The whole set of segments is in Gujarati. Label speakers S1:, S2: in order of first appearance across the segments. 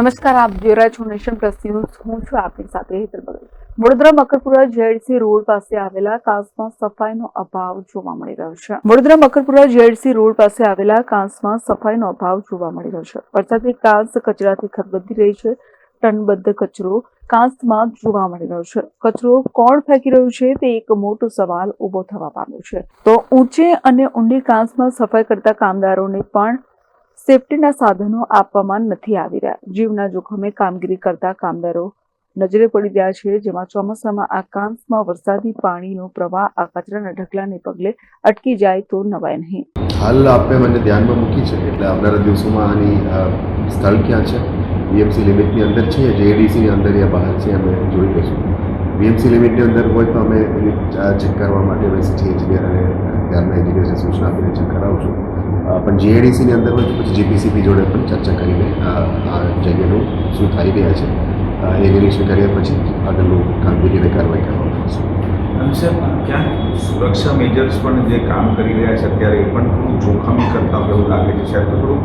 S1: નમસ્કાર, આપ જોઈ રહ્યા છો નેશન પ્લસ ન્યૂઝ. હું છું આપની સાથે હેતલ બગલ વડોદરા મકરપુરા જેડસી રોડ પાસે આવેલા કાંસમાં સફાઈનો અભાવ જોવા મળી રહ્યો છે. વડોદરા મકરપુરા જેડસી રોડ પાસે આવેલા કાંસમાં સફાઈનો અભાવ જોવા મળી રહ્યો છે. વરસાદથી કાંસ કચરાથી ખરબદી રહી છે. ટનબદ્ધ કચરો કાંસમાં જોવા મળી રહ્યો છે. કચરો કોણ ફેંકી રહ્યું છે તે એક મોટો સવાલ ઊભો થવા પામ્યો છે. તો ઊંચે અને ઊંડી કાંસમાં સફાઈ કરતા કામદારોને પણ સેફટીના સાધનો આપવામાં નથી આવી રહ્યા. જીવના જોખમે કામગીરી કરતા કામદારો નજરે પડી રહ્યા છે, જેમાં ચોમાસામાં આ વરસાદી પાણીનો પ્રવાહ આ કચરાના ઢગલાને પગલે અટકી જાય તો નવાય નહીં.
S2: હાલ આપે મને ધ્યાનમાં મૂકી છે એટલે આવનારા દિવસોમાં આની સ્થળ ક્યાં છે? વીએમસી લિમિટની અંદર છે જે એડીસીની અંદર યા બહાર છે અમે જોઈ લઈશું. વીએમસી લિમિટની અંદર હોય તો અમે ચેક કરવા માટે સિટી એન્જિનિયર અને ત્યારના એન્જિનિયરને સૂચના આપીને ચેક કરાવું છું. પણ જીએડીસીની અંદર હોય પછી જીપીસીપી જોડે પણ ચર્ચા કરીને આ જગ્યાનું શું થઈ રહ્યા છે. એ નિરીક્ષણ કર્યા પછી આગળનું કામગીરીને કાર્યવાહી કરવામાં આવશે.
S3: અને ક્યાંક સુરક્ષા મેજર્સ પણ જે કામ કરી રહ્યા છે અત્યારે એ પણ થોડું જોખમી કરતા હોય એવું લાગે છે. સાહેબ તો થોડું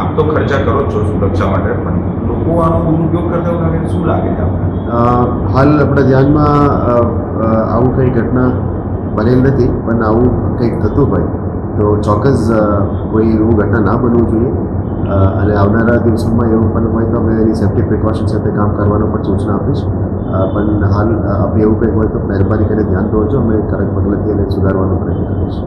S3: આપ તો ખર્ચા કરો જ છો સુરક્ષા માટે પણ લોકો આનો દુરુપયોગ કરતા એવું લાગે શું લાગે છે આપણે
S2: હાલ આપણા ધ્યાનમાં આવું કંઈ ઘટના બનેલ નથી, પણ આવું કંઈક થતું હોય, તો ચોક્કસ કોઈ એવું ઘટના ના બનવું જોઈએ. અને આવનારા દિવસોમાં એવું પણ હોય તો અમે એની સેફ્ટી પ્રિકોશન સાથે કામ કરવાનો પણ સૂચના આપીશ. પણ હાલ આપણે એવું કંઈક હોય તો મહેરબાની કરીને ધ્યાન દોરજો, અમે કડક પગલાંથી એને સુધારવાનો પ્રયત્ન કરીશું.